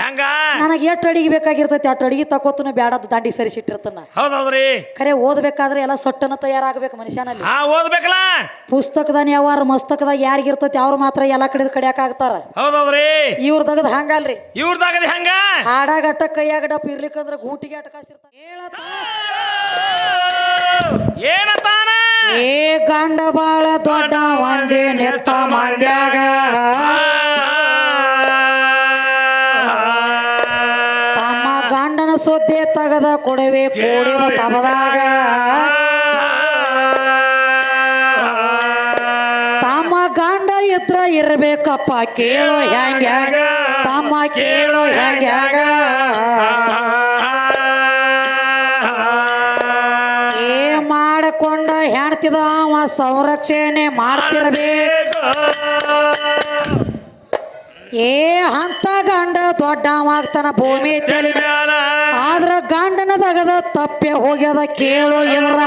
ಹೆಂಗ? ನನಗೆ ಎಷ್ಟು ಅಡಿಗೆ ಬೇಕಾಗಿರ್ತೈತಿ ಅಷ್ಟು ಅಡಿಗೆ ತಕೋತನ ಬ್ಯಾಡದ ದಾಂಡಿ ಸರಿಸಿಟ್ಟಿರ್ತಾನ. ಹೌದೌದ್ರಿ. ಖರೆ ಓದ್ಬೇಕಾದ್ರೆ ಎಲ್ಲ ಸೊಟ್ಟನ ತಯಾರಾಗಬೇಕು ಮನುಷ್ಯನಲ್ಲಿ. ಹಾ ಓದ್ಬೇಕಲ್ಲ? ಪುಸ್ತಕದಾನ ಯಾವಾರ ಮಸ್ತಕದಾಗ ಯಾರಿಗಿರ್ತೈತಿ ಅವ್ರು ಮಾತ್ರ ಎಲ್ಲ ಕಡೆ ಕಡಿಯಾಕ ಆಗ್ತಾರ. ಹೌದೌದ್ರಿ. ಇವ್ರ ತಗದ್ ಹಂಗಲ್ರಿ. ಇವ್ರದಾಗದ ಹೆಂಗ? ಹಾಡಾಗಟ್ಟ ಕೈಯಾಗ ಡಪ್ ಇರ್ಲಿಕ್ಕಂದ್ರ ಗೂಟಿಗೆ ಅಟ್ಟ ಕಾಸಿರ್ತಾರ ಏನತಾನ ಏ ಗಂಡ ಬಾಳ ದೊಡ್ಡ ಒಂದೇ ನೆತ್ತ ಮಂದ್ಯಾಗ. ತಗದ ಕೊಡವೆ ಕೋಡಿನ ಸಬದಾಗ ತಮ್ಮ ಗಂಡ ಇದ್ರ ಇರಬೇಕಪ್ಪ ಕೇಳೋ ಹೆಂಗ್ಯಾಗ ತಮ್ಮ ಕೇಳೋ ಹೆಂಗ್ಯಾಗ ಏ ಮಾಡಕೊಂಡ ಹೆಣ್ತಿದ ಅವ ಸಂರಕ್ಷಣೆ ಮಾಡ್ತಿರ್ಬೇಕು. ಏ ಅಂತ ಗಂಡ ದೊಡ್ಡವಾಗ್ತಾನ ಭೂಮಿ ಆದ್ರೆ ಆದ್ರ ಗಂಡನ ತಗದ ತಪ್ಪೆ ಹೋಗ್ಯದ ಕೇಳು ಎಲ್ಲ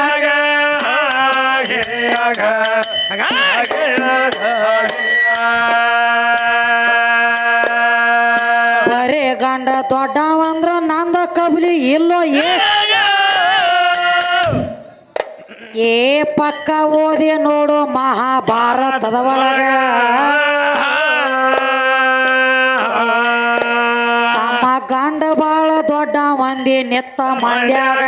ಬರೇ ಗಂಡ ದೊಡ್ಡವಂದ್ರ ನಂದ ಕಬ್ಲಿ ಇಲ್ಲೋ ಏ. ಏ ಪಕ್ಕ ಓದಿ ನೋಡು ಮಹಾಭಾರತದ ಒಳಗ. ಮಂದಿ ಮಂಡ್ಯ ಮಂಡ್ಯಾಗ.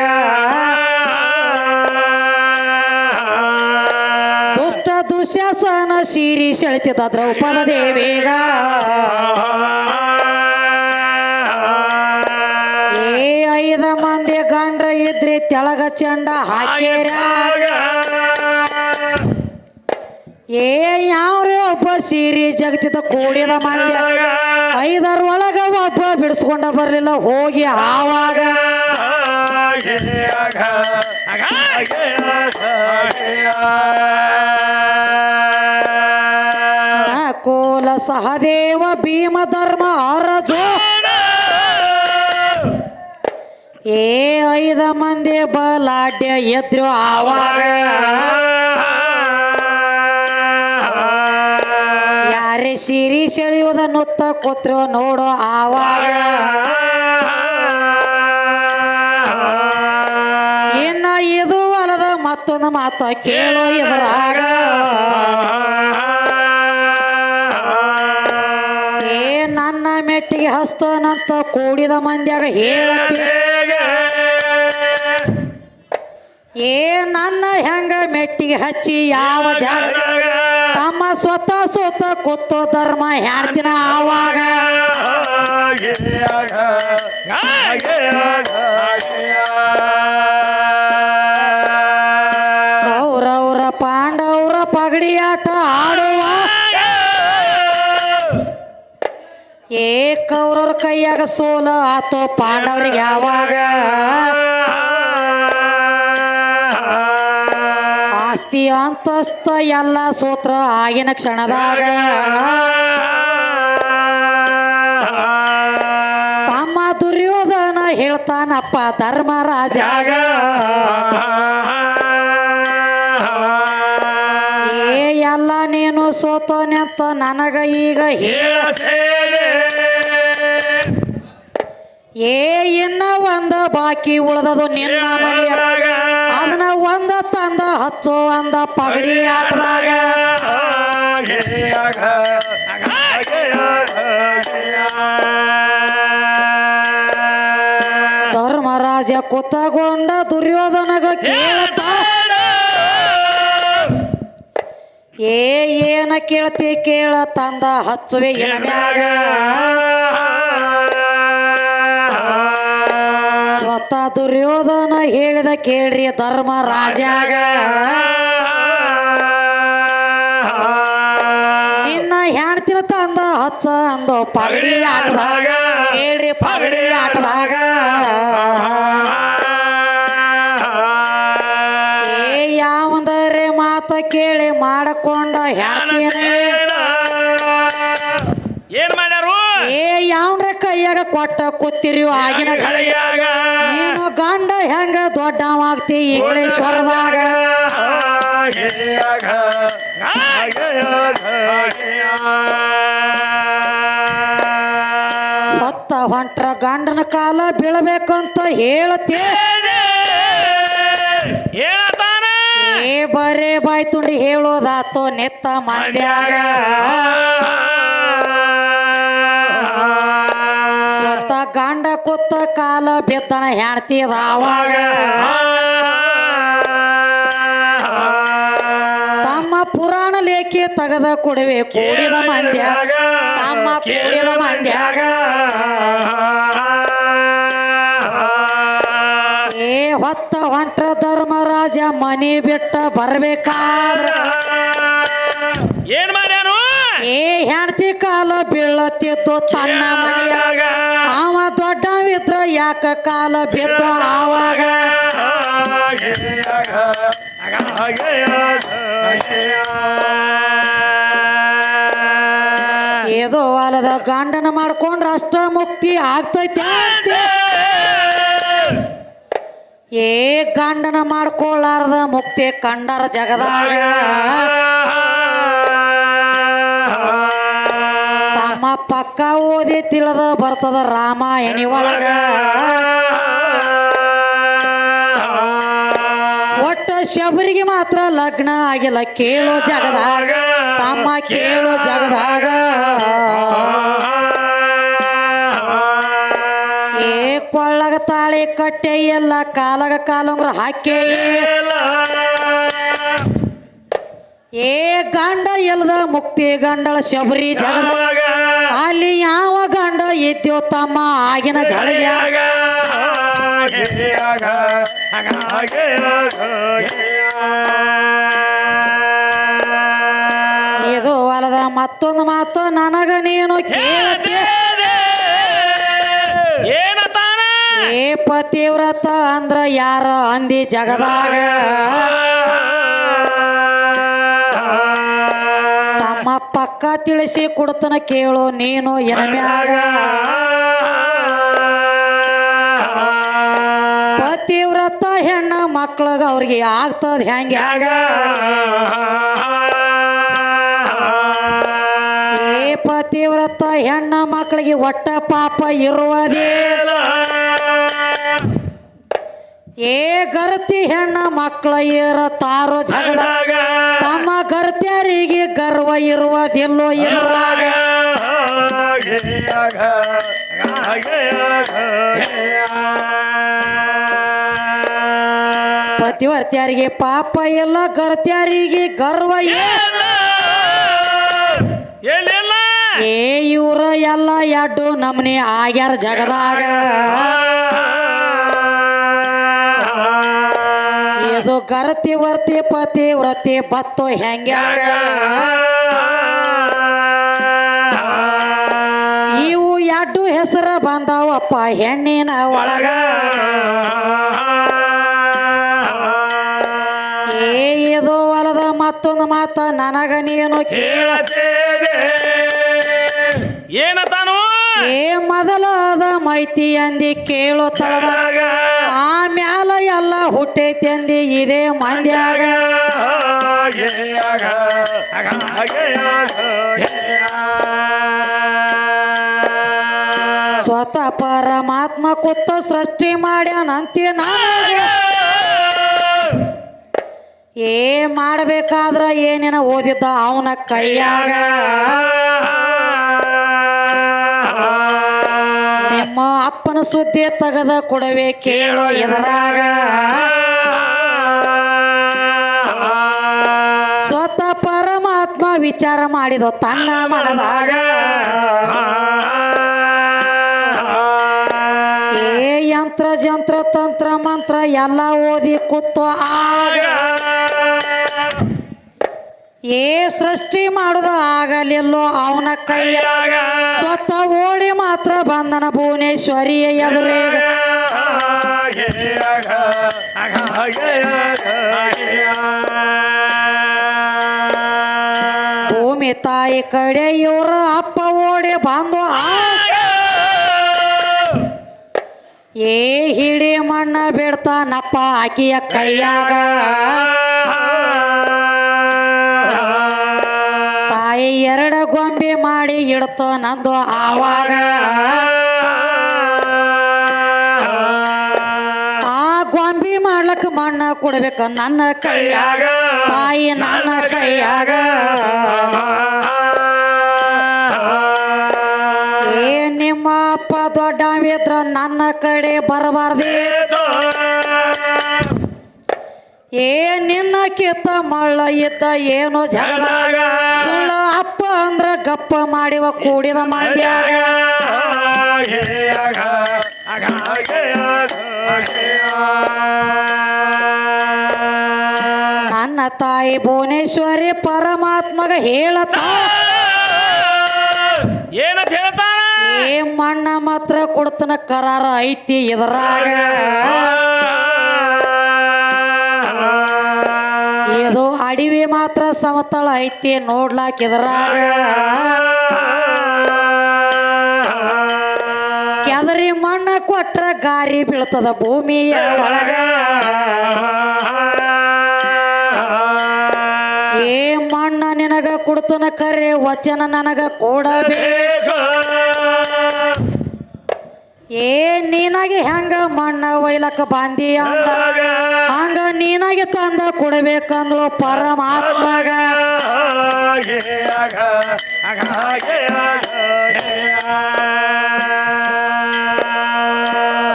ದುಷ್ಟ ದುಶ್ಯಾಸನ ಶಿರಿ ಸೆಳೆತಿದ ದ್ರೌಪದ ದೇವೇಗ. ಏ ಐದ ಮಂದಿ ಗಂಡ್ರ ಇದ್ರಿ ತೆಳಗ ಚಂಡ ಹಾಕ್ಯಾರ. ಏ ಯಾವ್ರಿ ಒಬ್ಬ ಸೀರಿ ಜಗತ್ತಿದ ಕೂಡಿದ ಮಂದ್ಯ ಐದರ ಒಳಗ ಒಬ್ಬ ಬಿಡಿಸ್ಕೊಂಡ ಬರ್ಲಿಲ್ಲ. ಹೋಗಿ ಆವಾಗ ಕೋಲ ಸಹದೇವ ಭೀಮ ಧರ್ಮ ಅರಜು. ಏ ಐದ ಮಂದಿ ಬಲಾಡ್ಯ ಎದ್ರು ಆವಾಗ ಸೀರಿ ಸೆಳೆಯುವುದನ್ನು ಕೂತ್ರು ನೋಡು ಆವಾಗ. ಇನ್ನ ಇದು ಅಲ್ಲದ ಮತ್ತೊಂದು ಮಾತ ಕೇಳೋ ಇದರಾಗ ಏ ನನ್ನ ಮೆಟ್ಟಿಗೆ ಹಸ್ತನಂತ ಕೂಡಿದ ಮಂದ್ಯಾಗ ಹೇಳತಿ ಏ ನನ್ನ ಹೆಂಗ ಮೆಟ್ಟಿಗೆ ಹಚ್ಚಿ ಯಾವ ಜಾಗ. ತಮ್ಮ ಸ್ವತಃ ಸ್ವತ ಕೂತು ಧರ್ಮ ಹೇಳ್ತಿನ ಆವಾಗ? ಅವ್ರವ್ರ ಪಾಂಡವ್ರ ಪಗಡಿ ಆಟ ಆಡುವ. ಏಕವ್ರವ್ರ ಕೈಯಾಗ ಸೋಲ ಆತೋ ಪಾಂಡವ್ರಿಗೆ ಯಾವಾಗ? ಆಸ್ತಿ ಅಂತಸ್ತ ಎಲ್ಲ ಸೋತ್ರ ಆಗಿನ ಕ್ಷಣದಾಗ ತಮ್ಮ ದುರ್ಯೋಧನ ಹೇಳ್ತಾನಪ್ಪ ಧರ್ಮರಾಜಾಗ ಏ ಎಲ್ಲ ನೀನು ಸೋತೋನೆಂತ ನನಗ ಈಗ ಹೇಳ ಏ ಇನ್ನ ಒಂದ ಬಾಕಿ ಉಳದದು ನಿನ್ನ ಮನೆಯ ಅದನ್ನ ಒಂದ ತಂದ ಹಚ್ಚೋ ಅಂದ ಪಗಡಿ ಆಟದಾಗ ಧರ್ಮರಾಜ ಕುತ್ತಗೊಂಡ ದುರ್ಯೋಧನಗ ಕೇಳತ. ಏ ಏನ ಕೇಳ್ತಿ ಕೇಳ ತಂದ ಹಚ್ಚುವೆ ಎಮ್ಯಾಗ ಸ್ವತಃ ದುರ್ಯೋಧನ ಹೇಳಿದ ಕೇಳ್ರಿ ರಾಜ ಇನ್ನ ಹೆಣ್ತಿನ ತಂದ ಹಚ್ಚ ಅಂದ ಪಗಡಿ ಆಟದಾಗ. ಕೇಳ್ರಿ ಪಗಡಿ ಆಟದಾಗ. ಏ ಯಾವಂದರೆ ಮಾತ ಕೇಳಿ ಮಾಡಕೊಂಡ ಹೇಳ್ತೀನಿ ಏ ಯಾವ್ರ ಕೈಯಾಗ ಕೊಟ್ಟ ಕೂತಿರಿ ಆಗಿನ ನೀನು ಗಂಡ ಹೆಂಗ ದೊಡ್ಡವಾಗ್ತಿ ಇಂಗ್ಲೇಶ್ವರದಾಗ ಹೊತ್ತ ಹೊಂಟ್ರ ಗಂಡನ ಕಾಲ ಬೀಳ್ಬೇಕಂತ ಹೇಳತ್ತೆ. ಏ ಬರೇ ಬಾಯ್ ತುಂಡಿ ಹೇಳೋದಾತೋ ನೆತ್ತ ಮಂದ್ಯಾಗ ಗಂಡ ಕೊತ್ತ ಕಾಲ ಬೆತ್ತನ ಹೆಣ್ತಿ ಅವಾಗ ತಮ್ಮ ಪುರಾಣ ಲೇಖಿ ತೆಗೆದ ಕೊಡುವೆ ಕೂಡಿದ ಮಂದ್ಯ ತಮ್ಮ ಕೂಡಿದ ಮಂದ್ಯಾಗ ಏ ಹೊತ್ತ ಹೊಂಟ್ರ ಧರ್ಮರಾಜ ಮನಿ ಬಿಟ್ಟ ಬರ್ಬೇಕಾದ್ರ. ಏನ್ ಮಾಡ್ಯಾನು? ಏ ಹೆಣ್ತಿ ಕಾಲ ಬೀಳತ್ತಿತ್ತು ತನ್ನ ಮನೆಯಾಗ ಅವ ದೊಡ್ಡವಿದ್ರ ಯಾಕ ಕಾಲ ಬಿದ್ದ ಆವಾಗ? ಏದೋ ಹೊಲದ ಗಂಡನ ಮಾಡ್ಕೊಂಡ್ರ ಅಷ್ಟ ಮುಕ್ತಿ ಆಗ್ತೈತೆ ಏ ಗಂಡನ ಮಾಡ್ಕೊಳ್ಳಾರ್ದ ಮುಕ್ತಿ ಕಂಡರ ಜಗದಾಗ. ಓದಿ ತಿಳಿದ ಬರ್ತದ ರಾಮಾಯಣಿ ಒಳಗ. ಒಟ್ಟ ಶಬರಿಗೆ ಮಾತ್ರ ಲಗ್ನ ಆಗಿಲ್ಲ. ಕೇಳೋ ಜಗದಾಗ, ತಮ್ಮ ಕೇಳೋ ಜಗದಾಗ. ಏ ಕೊಳ್ಳಗ ತಾಳಿ ಕಟ್ಟೆ ಎಲ್ಲ ಕಾಲಗ ಕಾಲಂಗ್ರ ಹಾಕಿ. ಏ ಗಂಡ ಎಲ್ದ ಮುಕ್ತಿ ಗಂಡಳ ಶಬರಿ ಜಗದ. ಅಲ್ಲಿ ಯಾವ ಗಂಡ ಇದ್ಯೋ ತಮ್ಮ ಆಗಿನ ಗಳಿಯ ಇದು ಅಲ್ಲದ ಮತ್ತೊಂದು ಮಾತು ನನಗ ನೀನು ಏ ಪತಿವ್ರತ ಅಂದ್ರ ಯಾರ ಅಂದಿ ಜಗದಾಗ? ಪಕ್ಕ ತಿಳಿಸಿ ಕೊಡ್ತನ ಕೇಳು, ನೀನು ಎನಮ್ಯಾಗ ಪತಿವ್ರತ ಹೆಣ್ಣ ಮಕ್ಳಗ ಅವ್ರಿಗೆ ಆಗ್ತದ ಹೆಂಗ? ಪತಿವ್ರತ ಹೆಣ್ಣ ಮಕ್ಕಳಿಗೆ ಒಟ್ಟ ಪಾಪ ಇರುವುದೇ? ಏ ಗರ್ತಿ ಹೆಣ್ಣ ಮಕ್ಕಳ ಇರತಾರೋ ಜಗಳ ತಮ್ಮ ಗರ್ತ್ಯರಿಗೆ ಗರ್ವ ಇರುವುದಿಲ್ಲೋ ಇದ್ರಾಗ ಪತಿವರ್ತ್ಯಾರಿಗೆ ಪಾಪ ಇಲ್ಲ ಗರ್ತ್ಯಾರಿಗೆ ಗರ್ವ ಇಲ್ಲ ಏನಿಲ್ಲ ಏ ಇವ್ರ ಎಲ್ಲ ಎಡ್ಡು ನಮ್ನೆ ಆಗ್ಯಾರ ಜಗದಾಗ. ಗರತಿ ವರ್ತಿ ಪತಿ ವ್ರತಿ ಬತ್ತು ಹೆಂಗ್ಯಾಗ ಇವು ಎಡ್ಡು ಹೆಸರ ಬಂದಾವಪ್ಪ ಹೆಣ್ಣಿನ ಒಳಗ. ಏ ಇದು ಹೊಲದ ಮತ್ತೊಂದು ಮಾತ ನನಗ ನೀನು ಕೇಳ. ಏನತಾನು? ಏ ಮೊದಲಾದ ಮೈತಿ ಅಂದಿ ಕೇಳು ತಳದ ಆಮ್ಯಾಲ ಎಲ್ಲ ಹುಟ್ಟೈತಿ ಅಂದಿ ಇದೇ ಮಂದ್ಯಾಗ. ಸ್ವತಃ ಪರಮಾತ್ಮ ಕುತ್ತ ಸೃಷ್ಟಿ ಮಾಡ್ಯಾನಂತಿ ನಾನು ಏ ಮಾಡ್ಬೇಕಾದ್ರ ಏನೇನ ಓದಿದ್ದ ಅವನ ಕೈಯಾಗ. ನಿಮ್ಮ ಅಪ್ಪನ ಸುದ್ದಿ ತೆಗೆದ ಕೊಡವೆ ಕೇಳೋ ಎದರಾಗ. ಸ್ವತಃ ಪರಮಾತ್ಮ ವಿಚಾರ ಮಾಡಿದ ತನ್ನ ಮನದಾಗ. ಯಂತ್ರ, ಜಂತ್ರ, ತಂತ್ರ, ಮಂತ್ರ ಎಲ್ಲ ಓದಿ ಕೂತು ಆಗ. ಏ ಸೃಷ್ಟಿ ಮಾಡುದ ಆಗಲಿಲ್ಲೋ ಅವನ ಕೈಯ. ಸ್ವತ ಓಡಿ ಮಾತ್ರ ಬಂದನ ಭುವನೇಶ್ವರಿಯ ಎದುರೇಗ ಭೂಮಿ ತಾಯಿ ಕಡೆ ಇವರ ಅಪ್ಪ ಓಡಿ ಬಂದು ಏ ಹಿಡಿ ಮಣ್ಣ ಬಿಡ್ತಾನಪ್ಪ ಆಕಿಯ ಕೈಯಾಗ. ತಾಯಿ ಎರಡ ಗೊಂಬೆ ಮಾಡಿ ಇಡ್ತೋ ನಂದು ಆವಾಗ. ಆ ಗೊಂಬೆ ಮಾಡ್ಲಕ್ಕ ಮಣ್ಣ ಕೊಡ್ಬೇಕ ನನ್ನ ಕೈಯಾಗ. ತಾಯಿ ನನ್ನ ಕೈಯಾಗ. ಏ ನಿಮ್ಮ ಅಪ್ಪ ದೊಡ್ಡ ಮಿತ್ರ ನನ್ನ ಕಡೆ ಬರಬಾರ್ದೇ. ಏ ನಿನ್ನ ಕಿತ್ತ ಮಳ್ಳ ಇದ್ದ ಏನೋ ಜಗಳ? ಸುಳ್ಳ ಅಪ್ಪ ಅಂದ್ರ ಗಪ್ಪ ಮಾಡಿವ ಕೂಡಿದ ಮಂಡ್ಯಾಗ ನನ್ನ ತಾಯಿ ಭುವನೇಶ್ವರಿ ಪರಮಾತ್ಮಗ ಹೇಳತ ಏನಂತ ಹೇಳ್ತಾನ ಏ ಮಣ್ಣ ಮಾತ್ರ ಕೊಡ್ತನ ಕರಾರ ಐತಿ ಇದ್ರಾಗ. ಮಾತ್ರ ಸಮತಳ ಐತಿ ನೋಡ್ಲಾಕ ಇದ್ರಾಗ ಕೆದರಿ ಮಣ್ಣ ಕೊಟ್ರ ಗಾರಿ ಬೀಳ್ತದ ಭೂಮಿಯ ಒಳಗ. ಏ ಮಣ್ಣ ನಿನಗ ಕೊಡ್ತನ ಕರೆ, ವಚನ ನನಗ ಕೊಡಬೇಕು. ಏ, ನೀನಾಗಿ ಹೆಂಗ ಮಣ್ಣ ಒಯ್ಲಕ್ಕ ಬಾಂದಿ ಅಂತ ಹಂಗ ನೀನಾಗಿ ತಂದ ಕೊಡ್ಬೇಕಂದ್ಲು ಪರಮಾತ್ಮಗ.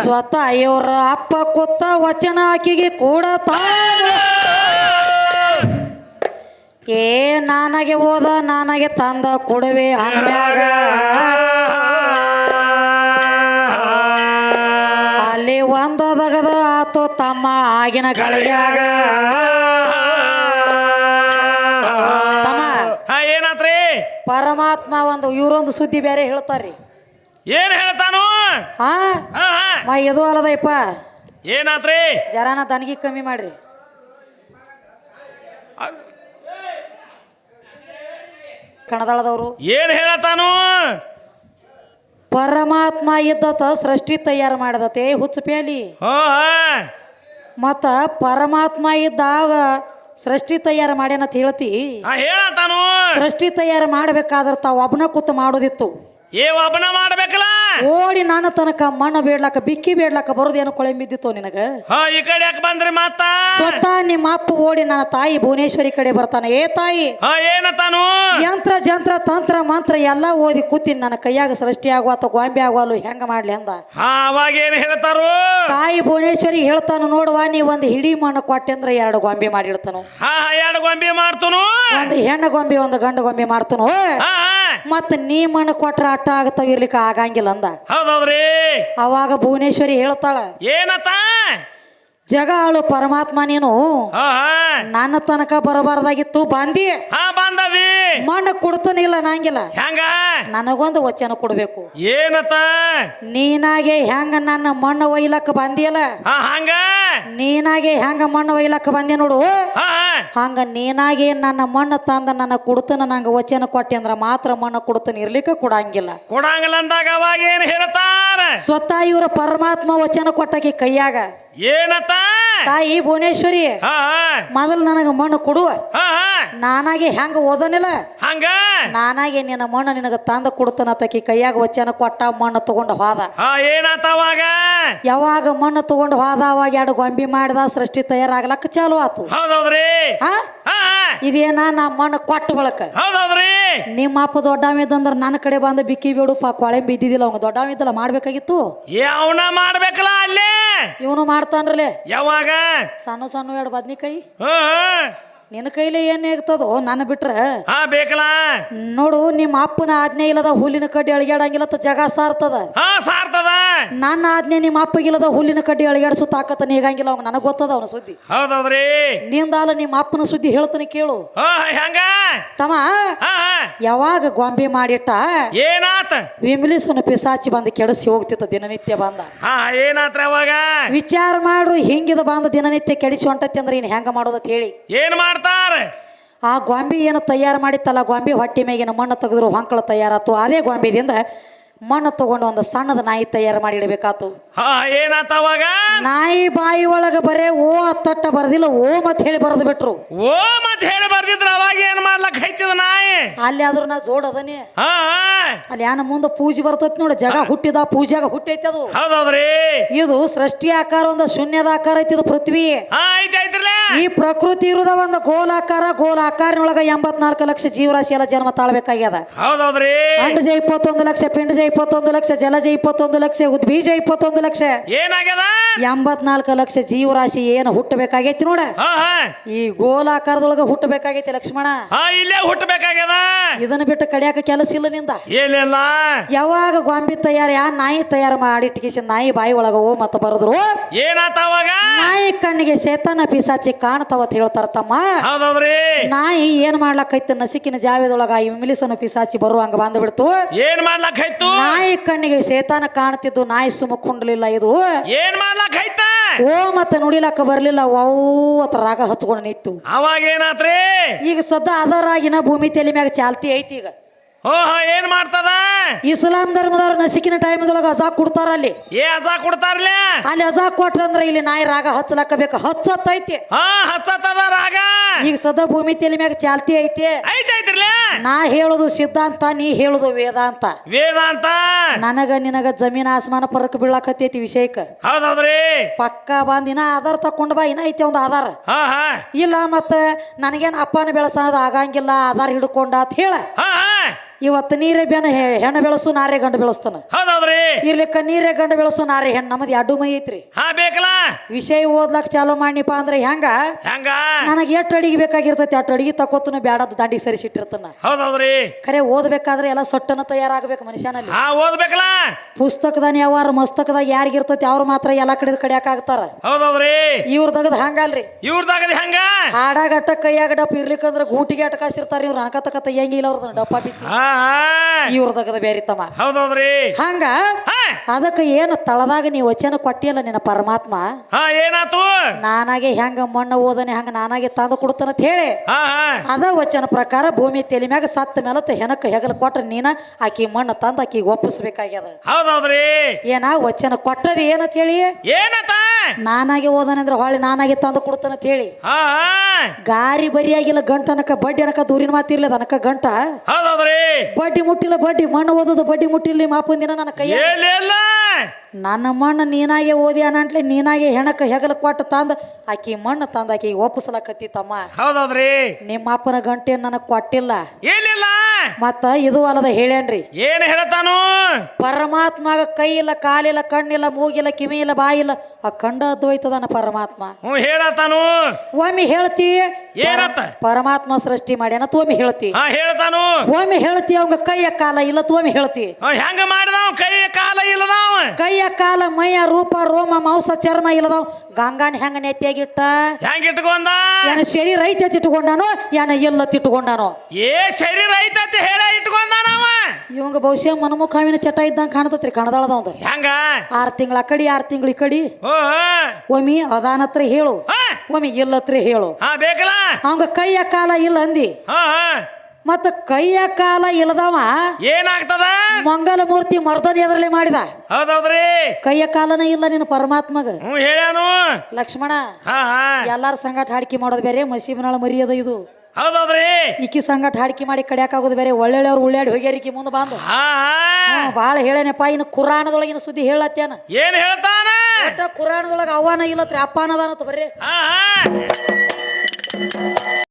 ಸ್ವತಃ ಇವ್ರ ಅಪ್ಪ ಕುತ್ತ ವಚನ ಆಕಿಗೆ ಕೂಡ ಏ, ನಾನಾಗೆ ಹೋದ, ನಾನಾಗೆ ತಂದ ಕೊಡುವೆ ಅಂದ್ಮ್ಯಾಗ ಅಲ್ಲಿ ಒಂದದಗದ ಆತು ತಮ್ಮ ಆಗಿನ ಗಳಿಗ್ಯಾಗ ತಮ್ಮ. ಹಾ ಏನಾತ್ರಿ? ಪರಮಾತ್ಮ ಒಂದು ಇವರೊಂದು ಸುದ್ದಿ ಬೇರೆ ಹೇಳ್ತಾರ್ರಿ. ಏನ್ ಹೇಳ್ತಾನು? ಹಾ? ಹಾ ಹಾ. ಮಾ ಇದು ಅಲ್ಲದಯ್ಪ ಏನಾತ್ರಿ? ಜರಾನ ದನಗಿ ಕಮ್ಮಿ ಮಾಡ್ರಿ. ಕಣದಾಳದವರು. ಏನ್ ಹೇಳತಾನು? ಪರಮಾತ್ಮ ಇದ್ದತ ಸೃಷ್ಟಿ ತಯಾರು ಮಾಡದತೆ ಹುಚ್ಚ ಪ್ಯಾಲಿ. ಹೋ ಮತ್ತ ಪರಮಾತ್ಮ ಇದ್ದಾಗ ಸೃಷ್ಟಿ ತಯಾರು ಮಾಡ್ಯಾನಂತ ಹೇಳ್ತಿ. ಹೇಳತಾನು ಸೃಷ್ಟಿ ತಯಾರು ಮಾಡ್ಬೇಕಾದ್ರ ತಾವ್ ಒಬ್ಬನ ಕೂತು ಮಾಡೋದಿತ್ತು. ಏ ಒಬ್ಬನ ಮಾಡ್ಬೇಕಲ್ಲ? ಓಡಿ ನಾನು ತನಕ ಮಣ್ಣ ಬೇಡ್ಲಾಕ ಬಿಕ್ಕಿ ಬೇಡ್ಲಾಕ ಬರೋದೇನು ಕೊಳೆ ಬಿದ್ದಿತ್ತು ನಿನಗ? ಹಾ ಈ ಕಡೆ ಯಾಕೆ ಬಂದ್ರಿ ಮಾತ? ಸ್ವತಃ ನಿಮ್ಮ ಅಪ್ಪ ಓಡಿ ನನ್ನ ತಾಯಿ ಭುವನೇಶ್ವರಿ ಕಡೆ ಬರ್ತಾನೆ. ಏ ತಾಯಿ ಹಾ ಏನತಾನು ಯಂತ್ರ ಜಂತ್ರ ತಂತ್ರ ಮಂತ್ರ ಎಲ್ಲಾ ಓದಿ ಕೂತೀನಿ. ನನ್ನ ಕೈಯಾಗ ಸೃಷ್ಟಿ ಆಗುವ ಅಥವಾ ಗೊಂಬೆ ಆಗುವಲ್ಲ ಹೆಂಗ ಮಾಡ್ಲಿ ಅಂದ. ಹಾ ಅವಾಗ ಏನ್ ಹೇಳ್ತಾರು? ತಾಯಿ ಭುವನೇಶ್ವರಿ ಹೇಳ್ತಾನು ನೋಡುವ ನೀ ಒಂದು ಹಿಡಿ ಮಣ್ಣು ಕೊಟ್ಟೆ ಅಂದ್ರೆ ಎರಡು ಗೊಂಬೆ ಮಾಡಿಡ್ತಾನು ಹಾ ಹಾ ಎರಡು ಗೊಂಬೆ ಮಾಡ್ತನು? ಒಂದು ಹೆಣ್ಣು ಗೊಂಬೆ ಒಂದು ಗಂಡು ಗೊಂಬೆ ಮಾಡ್ತಾನು. ಹಾ ಹಾ. ಮತ್ತ ನೀ ಮಣ್ಣು ಕೊಟ್ರ ಅಟ್ಟ ಆಗ್ತಾವ ಇರ್ಲಿಕ್ಕೆ ಆಗಂಗಿಲ್ಲ ಅಂದ. ಹೌದೌದ್ರಿ. ಅವಾಗ ಭುವನೇಶ್ವರಿ ಹೇಳ್ತಾಳ ಏನತ್ತ? ಜಗ ಆಳು ಪರಮಾತ್ಮ ನೀನು ನನ್ನ ತನಕ ಬರಬಾರ್ದಾಗಿತ್ತು ಬಂದಿ. ಹಾ ಬಂದದಿ. ಮಣ್ಣು ಕೊಡ್ತಾನಿಲ್ಲ ನಂಗಿಲ್ಲ. ಹೆಂಗ ನನಗೊಂದು ವಚನ ಕೊಡ್ಬೇಕು. ಏನತ್ತ ನೀನಾಗೆ ಹೆಂಗ ನನ್ನ ಮಣ್ಣ ಒಯ್ಲಕ್ಕ ಬಂದಿಯಲ್ಲ? ಹಂಗ? ನೀನಾಗೆ ಹೆಂಗ ಮಣ್ಣ ಒಯ್ಲಕ್ಕ ಬಂದೆ ನೋಡು. ಹಂಗ ನೀನಾಗೆ ನನ್ನ ಮಣ್ಣ ತಂದ ನನ್ನ ಕೊಡ್ತನ ನಂಗೆ ವಚನ ಕೊಟ್ಟೆ ಅಂದ್ರ ಮಾತ್ರ ಮಣ್ಣು ಕೊಡ್ತಾನೆ ಇರ್ಲಿಕ್ಕೆ ಕೊಡಂಗಿಲ್ಲ. ಕೊಡಂಗಿಲ್ಲ ಅಂದಾಗ ಅವಾಗ ಏನ್ ಹೇಳ್ತಾರ? ಸ್ವತಃ ಇವ್ರ ಪರಮಾತ್ಮ ವಚನ ಕೊಟ್ಟಕಿ ಕೈಯಾಗ. ಏನತ್ತ ತಾಯಿ ಭುವನೇಶ್ವರಿ ಮೊದಲು ನನಗೆ ಮಣ್ಣು ಕೊಡು. ಹಾ ಹಾ. ನಾನಾಗೆ ಹೆಂಗ ಓದನಿಲ್ಲ? ಹಂಗ? ನಾನಾಗಿ ನಿನ್ನ ಮಣ್ಣು ನಿನಗೆ ತಂದ ಕೊಡ್ತಾನ ತಕಿ ಕೈಯಾಗ ವಚನ ಕೊಟ್ಟ ಮಣ್ಣು ತಗೊಂಡ ಹೋದ. ಹಾ ಏನಾತ ಯಾವಾಗ ಮಣ್ಣು ತಗೊಂಡ ಹೋದ ಅವಾಗ ಎರಡು ಗೊಂಬಿ ಮಾಡಿದ ಸೃಷ್ಟಿ ತಯಾರಾಗ್ಲಕ್ಕ ಚಾಲು ಆತು. ಹೌದೌದ್ರಿ? ಇದೇನ ನಾ ಮಣ್ಣು ಕೊಟ್ಟ ಬಳಕ? ಹೌದೌದ್ರಿ? ನಿಮ್ಮ ಅಪ್ಪ ದೊಡ್ಡವಿದ್ದಂದ್ರ ನನ್ನ ಕಡೆ ಬಂದು ಬಿಕ್ಕಿ ಬೇಡು ಪಾ ಕೊಳೆ ಬಿದ್ದಿದ್ದಿಲ್ಲ ಅವಂಗ ದೊಡ್ಡವಿದ್ದಲ್ಲ ಮಾಡ್ಬೇಕಾಗಿತ್ತು? ಯಾವನ ಮಾಡ್ಬೇಕಲ್ಲ ಅಲ್ಲೇ? ಇವನು ಮಾಡ್ತಾನ್ರಲೆ? ಯಾವಾಗ? ಸಣ್ಣ ಸಣ್ಣ ಎರಡು ಬದ್ನಿಕಾಯಿ? ನಿನ್ನ ಕೈಲಿ ಏನೇ ಆಗ್ತದೋ ನನ್ನ ಬಿಟ್ರೆ? ಹಾ ಬೇಕಲ್ಲ. ನೋಡು ನಿಮ್ಮ ಅಪ್ಪನ ಆಜ್ಞೆ ಇಲ್ಲದ ಹುಲ್ಲಿನ ಕಡ್ಡಿ ಅಳಗ್ಯಾಡಂಗಿಲ್ಲ ಜಗ ಸಾರ್ತದ. ಹಾ ಸಾರ್ತದ. ನನ್ನ ಆಜ್ಞೆ ನಿಮ್ಮ ಅಪ್ಪಗಿಲ್ಲದ ಹುಲ್ಲಿನ ಕಡ್ಡಿ ಅಳಗಾಡಿಸು ತಾಕತ್ತ ನೀಗಂಗಿಲ್ಲ ಅವ್ನ ನನಗೆ ಗೊತ್ತದ ಅವನ ಸುದ್ದಿ? ಹೌದೌದ್ರಿ. ನಿಂದಾಲ ನಿಮ್ಮ ಅಪ್ಪನ ಸುದ್ದಿ ಹೇಳ್ತಾನೆ ಕೇಳು. ಹೆಂಗ? ತಮ್ಮ ಯಾವಾಗ ಗೊಂಬೆ ಮಾಡಿಟ್ಟ? ಏನಾತ? ವಿಮ್ಲಿಸನ ಪಿಸಾಚಿ ಬಂದು ಕೆಡಿಸಿ ಹೋಗ್ತಿತ್ತ ದಿನನಿತ್ಯ ಬಂದ. ಏನಾತ್ರ ಏನಾತ್ರಿ ಅವಾಗ? ವಿಚಾರ ಮಾಡ್ರು ಹಿಂಗಿದ ಬಂದ ದಿನನಿತ್ಯ ಕೆಡಿಸಿ ಹೊಂಟತಿ ಅಂದ್ರೆ ಇನ್ನು ಹೆಂಗ ಮಾಡೋದತ್ ಹೇಳಿ. ಏನ್ ಮಾಡ್ತಾರೆ? ಆ ಗೊಂಬೆ ಏನು ತಯಾರು ಮಾಡಿತ್ತಲ್ಲ ಗೊಂಬೆ ಹೊಟ್ಟೆ ಮೇಗಿನ ಮಣ್ಣು ತೆಗೆದ್ರು ಹೊಂಕಳ ತಯಾರಾತು. ಅದೇ ಗೊಂಬೆದಿಂದ ಮಣ್ಣು ತಗೊಂಡು ಒಂದು ಸಣ್ಣದ ನಾಯಿ ತಯಾರು ಮಾಡಿ ಇಡಬೇಕಾತು. ಹಾ ಏನಾತ ಅವಾಗ? ನಾಯಿ ಬಾಯಿ ಒಳಗ ಬರೇ ಓ ಅತ್ತಟ್ಟ ಬರದಿಲ್ಲ ಓ ಮತ್ ಹೇಳಿ ಬರೆದು ಬಿಟ್ರು. ಓ ಮತ್ ಹೇಳಿ ಬರ್ದಿದ್ರ ಅವಾಗ ಏನ್ ಮಾಡ್ಲಕ್ ಹೈತಿದ ನಾಯಿ? ಅಲ್ಲಿ ಆದ್ರೂ ನಾ ಜೋಡ್ ಅದನೇ. ಹಾ ಹಾ. ಅಲ್ಲಿ ಯಾನ ಮುಂದೆ ಪೂಜೆ ಬರ್ತೈತಿ ನೋಡಿ ಜಗ ಹುಟ್ಟಿದ ಪೂಜೆಗ ಹುಟ್ಟೈತಿ ಅದು. ಹೌದೌದ್ರಿ? ಇದು ಸೃಷ್ಟಿ ಆಕಾರ ಒಂದ ಶೂನ್ಯದ ಆಕಾರ ಐತಿ ಇದು ಪೃಥ್ವಿ. ಹಾ ಐತಿ ಐತ್ರಲ್ಲ ಈ ಪ್ರಕೃತಿ ಇರುದ ಒಂದು ಗೋಲಾಕಾರ ಗೋಲಾಕಾರನೊಳಗ ಎಂಬತ್ನಾಲ್ಕು ಲಕ್ಷ ಜೀವರಾಶಿ ಎಲ್ಲ ಜನ್ಮ ತಾಳ್ಬೇಕಾಗ್ಯದ. ಹೌದೌದ್ರಿ. ಅಂಡಜ ಇಪ್ಪತ್ತೊಂದು ಲಕ್ಷ ಪಿಂಡಜ ಇಪ್ಪತ್ತೊಂದು ಲಕ್ಷ ಜಲಜ ಇಪ್ಪತ್ತೊಂದು ಲಕ್ಷ ಉದ್ಬೀಜ ಇಪ್ಪತ್ತೊಂದು ಲಕ್ಷ. ಏನಾಗ್ಯದ? ಎಂಬತ್ನಾಲ್ಕು ಲಕ್ಷ ಜೀವರಾಶಿ ಏನು ಹುಟ್ಟಬೇಕಾಗೈತಿ ನೋಡ. ಈ ಗೋಲಾಕಾರದೊಳಗ ಹುಟ್ಟಬೇಕಾಗೈತಿ ಲಕ್ಷ್ಮಣ? ಹಾ ಇಲ್ಲೇ ಹುಟ್ಟಬೇಕಾಗ್ಯದ. ಇದನ್ನ ಬಿಟ್ಟು ಕಡಿಯಾಕ ಕೆಲಸ ಇಲ್ಲ ನಿಂದ? ಏನಿಲ್ಲ. ಯಾವಾಗ ಗೊಂಬಿ ತಯಾರ ಯಾ ನಾಯಿ ತಯಾರು ಮಾಡಿಟ್ಕೇಸಿ ನಾಯಿ ಬಾಯಿ ಒಳಗ ಓ ಮತ್ತ ಬರದ್ರು? ಏನಾತ ಅವಾಗ? ನಾಯಿ ಕಣ್ಣಿಗೆ ಸೇತನ ಪಿಸಾಚಿ ಅಂತ ಹೇಳ್ತಾರ ತಮ್ಮ. ಹೌದೌದ್ರಿ. ನಾಯಿ ಏನ್ ಮಾಡ್ಲಕ್ಕೈತಿ ನಸಿಕಿನ ಜಾವ್ಯದೊಳಗ ಇಮಿಲಿಸನು ಪಿಸಾಚಿ ಬರುವಂಗ ಬಂದು ಬಿಡ್ತು ಏನ್ ಮಾಡ್ಲಕ್ಕೈತು ನಾಯಿ ಕಣ್ಣಿಗೆ ಸೇತಾನ ಕಾಣ್ತಿದ್ದು ನಾಯಿ ಸುಮಕೊಂಡ್ಲಿಲ್ಲ ಇದು. ಏನ್ ಮಾಡ್ಲಕ್ಕೈತ ಓ ಮತ್ತೆ ನುಡಿಲಕ್ಕ ಬರ್ಲಿಲ್ಲ ಓ ಅತ್ರ ರಾಗ ಹಚ್ಕೊಂಡು ನಿಂತು. ಅವಾಗ ಏನಾತ್ರಿ? ಈಗ ಸದ್ದ ಆಗಿನ ಭೂಮಿ ತಲೆ ಮ್ಯಾಗ ಚಾಲ್ತಿ ಐತಿ ಈಗ. ಏನ್ ಮಾಡ್ತದ? ಇಸ್ಲಾಂ ಧರ್ಮದವ್ರ ನಸಿಕಿನ ಟೈಮ್ದೊಳಗ ಅಜಾ ಕೊಡ್ತಾರ ಅಲ್ಲಿ. ಏ ಅಜಾ ಕೊಡ್ತಾರ್ಲೆ? ಅಲ್ಲಿ ಅಜಾ ಕೊಟ್ರಂದ್ರ ಇಲ್ಲಿ ನಾಯಿ ರಾಗ ಹಚ್ಚಲಕ್ಕ ಬೇಕು ಹಚ್ಚತ್ತೈತಿ. ಹಾ ಹತ್ತದ ರಾಗ? ಈಗ ಸದಾ ಭೂಮಿ ತಲೆ ಮ್ಯಾಗ ಚಾಲ್ತಿ ಐತಿ. ಐತಿ ಐತ್ರಿಲೆ ನಾ ಹೇಳುದು ಸಿದ್ಧಾಂತ ನೀ ಹೇಳುದು ವೇದಾಂತ ವೇದಾಂತ ನನಗ ನಿನಗ ಜಮೀನ್ ಆಸ್ಮಾನ ಫರಕ್ ಬೀಳಾಕತ್ತೈತಿ ವಿಷಯಕ್ಕ. ಹೌದೌದ್ರಿ? ಪಕ್ಕ ಬಂದ್ ಇನ್ನ ಆಧಾರ್ ತಕೊಂಡ್ ಬಾ ಇನ್ನ ಐತಿ ಒಂದು ಆಧಾರ. ಹಾ ಹಾ. ಇಲ್ಲ ಮತ್ತ ನನಗೇನ್ ಅಪ್ಪನ ಬೆಳಸ ಆಗಂಗಿಲ್ಲ ಆಧಾರ್ ಹಿಡ್ಕೊಂಡ ಅಂತ ಹೇಳ. ಹಾ ಹಾ. ಇವತ್ತು ನೀರೇ ಬೆನ ಹೆಣ್ಣು ಬೆಳೆಸು ನಾರೇ ಗಂಡು ಬೆಳೆಸ್ತಾನ. ಹೌದೌದ್ರಿ? ಇರ್ಲಿಕ್ಕ ನೀರೇ ಗಂಡು ಬೆಳೆಸು ನಾರೇ ಹೆಣ್ಣು. ನಮ್ಮದು ಎರಡು ಮೈ ಐತ್ರಿ. ಹಾ ಬೇಕಲ್ಲ? ವಿಷಯ ಓದ್ಲಕ್ ಚಾಲೂ ಮಾಡಿಪ್ಪ ಅಂದ್ರೆ ಹೆಂಗ? ಹೆಂಗ? ನನಗೆ ಎಷ್ಟು ಅಡಿಗೆ ಬೇಕಾಗಿರ್ತೈತಿ ಅಷ್ಟು ಅಡಿಗೆ ತಕೋತನ ಬ್ಯಾಡದ ದಂಡಿ ಸರಿಸಿಟ್ಟಿರ್ತಾನ. ಹೌದೌದ್ರಿ? ಖರೆ ಓದ್ಬೇಕಾದ್ರೆ ಎಲ್ಲ ಸೊಟ್ಟನ ತಯಾರಾಗಬೇಕು ಮನುಷ್ಯನಲ್ಲಿ. ಹಾ ಓದ್ಬೇಕಲ್ಲ? ಪುಸ್ತಕದಾನ ಯಾವಾರ ಮಸ್ತಕದಾಗ ಯಾರಿಗಿರ್ತೈತಿ ಅವ್ರು ಮಾತ್ರ ಎಲ್ಲ ಕಡೆ ಕಡಿಯಾಕ ಆಗ್ತಾರ. ಹೌದೌದ್ರಿ? ಇವ್ರ ತಗದ್ ಹಂಗಲ್ರಿ. ಇವ್ರದಾಗದ ಹೆಂಗ? ಹಾಡಾಗ ಅಟ್ಟ ಕೈಯಾಗ ಡಪ್ ಇರ್ಲಿಕ್ಕಂದ್ರೆ ಗೂಟಿಗೆ ಅಟಕಾಸಿರ್ತಾರ ಇವ್ರು ಅನಕತಕ ತಯ್ಯಂಗಿಲ್ಲ ಅವ್ರದ್ದು ಡಪ್ಪ ಬಿಚ್ಚಿ ಹಾ ಹಾ. ಇವ್ರ ತಗದ ಬೇರೆ ತಮ್ಮ ಹೌದೌದ್ರಿ. ಹಂಗ? ಅದಕ್ಕೆ ಏನು ತಳದಾಗ ನೀ ವಚನ ಕೊಟ್ಟಿಯಲ್ಲ ನಿನ್ನ ಪರಮಾತ್ಮ? ಹಾ ಏನಾತು? ನಾನಾಗೆ ಹೆಂಗ ಮಣ್ಣು ಓದನೆ ಹಂಗ ನಾನಾಗೆ ತಂದು ಕೊಡ್ತಾನಂತ ಹೇಳಿ. ಹಾ ಹಾ. ಅದ ವಚನ ಪ್ರಕಾರ ಭೂಮಿ ತೆಲಿ ಮ್ಯಾಗ ಸತ್ತ ಮೇಲತ್ತ ಹೆನಕ ಹೆಗಲ ಕೊಟ್ಟ ನೀನ ಆಕಿ ಮಣ್ಣು ತಂದು ಆಕಿಗೆ ಒಪ್ಪಿಸ್ಬೇಕಾಗ್ಯದ. ಹೌದೌದ್ರಿ. ಏನ ವಚನ ಕೊಟ್ಟದ ಏನಂತ ಹೇಳಿ? ಏನತ? ನಾನಾಗೆ ಓದನೆ ಅಂದ್ರೆ ಹೊಳ್ಳಿ ನಾನಾಗೆ ತಂದು ಕೊಡ್ತಾನಂತ ಹೇಳಿ. ಹಾ ಹಾ. ಗಾರಿ ಬರಿಯಾಗಿಲ್ಲ ಗಂಟನಕ ಬಡ್ಡಿ ಅನಕ ದೂರಿನ ಮಾತಿರ್ಲದ ಅನಕ ಗಂಟ. ಹೌದೌದ್ರಿ. ಬಡ್ಡಿ ಮುಟ್ಟಿಲ್ಲ ಬಡ್ಡಿ. ಮಣ್ಣು ಓದೋದು ಬಡ್ಡಿ ಮುಟ್ಟಿಲ್ಲ ನಿಮ್ಮ ಅಪ್ಪನ ದಿನ ನನ್ನ ಕೈ ನನ್ನ ಮಣ್ಣು ನೀನಾಗೆ ಓದಿ ಅನ್ನಂಟ್ಲಿ ನೀನಾಗೆ ಹೆಣಕ ಹೆಗಲ ಕೊಟ್ಟು ತಂದ ಆಕಿ ಮಣ್ಣು ತಂದ ಆಕಿ ಒಪ್ಪಿಸ್ಲಕತ್ತಿ ತಮ್ಮ ಹೌದೌದ್ರಿ. ನಿಮ್ಮ ಅಪ್ಪನ ಗಂಟೆ ನನಗೆ ಕೊಟ್ಟಿಲ್ಲ. ಏನಿಲ್ಲ ಮತ್ತ ಇದು ಅಲ್ಲದ ಹೇಳೇನ್ರಿ ಏನ್ ಹೇಳ್ತಾನು? ಪರಮಾತ್ಮಗ ಕೈ ಇಲ್ಲ ಕಾಲಿಲ್ಲ ಕಣ್ಣಿಲ್ಲ ಮೂಗಿಲ್ಲ ಕಿವಿ ಇಲ್ಲ ಬಾಯಿಲ್ಲ ಆ ಕಂಡ ಅದ್ವೈತದನ ಪರಮಾತ್ಮ. ಹ್ಞೂ ಹೇಳತಾನು? ಒಮ್ಮೆ ಹೇಳ್ತಿ ಏನತ್ತ? ಪರಮಾತ್ಮ ಸೃಷ್ಟಿ ಮಾಡ್ಯಾನ ತೋಮಿ ಹೇಳ್ತಿ. ಹಾ ಹೇಳ್ತಾನು? ಒಮ್ಮೆ ಹೇಳ್ತಿ ಅವಂಗ ಕೈಯ ಕಾಲ ಇಲ್ಲ ತೋಮಿ ಹೇಳ್ತಿ. ಹಾ, ಹೆಂಗ ಮಾಡಿದವ ಕೈ ಕಾಲ ಇಲ್ಲದಾವ ಕೈಯ ಕಾಲ ಮೈಯ ರೂಪ ರೋಮ ಮಾಂಸ ಚರ್ಮ ಇಲ್ಲದವ್ ಗಂಗಾನ ಹೆಂಗ ನೆತ್ತಿಯಾಗಿಟ್ಟ? ಹೆಂಗ ಇಟ್ಕೊಂಡ ಏನ ಶರೀರ ಐತೆ ತಿಟ್ಕೊಂಡಾನೋ ಏನ ಇಲ್ಲ ತಿಟ್ಕೊಂಡಾನೋ ಏ ಶರೀರ ಐತತಿ ಹೇಳ ಇಟ್ಕೊಂಡಾನವ ಇವಂಗ ಬಹುಶಃ ಮನಮುಖಾವಿನ ಚಟ ಇದ್ದಂಗ ಕಾಣತತ್ರಿ ಕಣದಾಳದವಂದ ಹೆಂಗ? ಆರು ತಿಂಗಳ ಕಡಿ ಆರು ತಿಂಗಳ ಈ ಕಡೆ. ಓ ಒಮ್ಮೆ ಅದಾನತ್ರ ಹೇಳು. ಹಾ. ಒಮ್ಮೆ ಇಲ್ಲತ್ರ ಹೇಳು. ಹಾ ಬೇಕಲ್ಲ? ಅವಂಗ ಕೈಯ ಕಾಲ ಇಲ್ಲ ಅಂದಿ. ಹಾ ಹಾ. ಮತ್ತ ಕೈಯ ಕಾಲ ಇಲ್ಲದವ ಏನಾಗ್ತದ? ಮಂಗಲ ಮೂರ್ತಿ ಮರ್ದನ ಎದರಲ್ಲಿ ಮಾಡಿದ. ಹೌದೌದ್ರಿ. ಕೈಯ ಕಾಲನ ಇಲ್ಲ ನಿನ್ನ ಪರಮಾತ್ಮಗ. ಹೇಳ್ಯಾನು. ಲಕ್ಷ್ಮಣ ಹಾ ಹಾ. ಎಲ್ಲಾರ ಸಂಗಟ ಹಾಡಿಕೆ ಮಾಡೋದು ಬೇರೆ ಮಸೀಬನಾಳ ಮರಿಯದ ಇದು. ಹೌದೌದ್ರಿ. ಇಕ್ಕಿ ಸಂಗಟ ಹಾಡಿಕೆ ಮಾಡಿ ಕಡಿಯಾಕಾಗೋದು ಬೇರೆ ಒಳ್ಳೆಯವ್ರು ಉಳ್ಳಾಡಿ ಹೋಗ್ಯಾರಿಕಿ ಮುಂದೆ ಬಂದು. ಹಾ ಭಾಳ ಹೇಳೇನಪ್ಪ ಇನ್ನು ಕುರಾಣದೊಳಗಿನ ಸುದ್ದಿ ಹೇಳತ್ತೇನ ಏನ್ ಹೇಳ್ತಾನ? ಒಟ್ಟ ಕುರಾಣದೊಳಗ ಅವನ ಇಲ್ಲತ್ರಿ ಅನ್ನದಾನತ್ ಬರ್ರಿ. ಹಾ ಹಾ.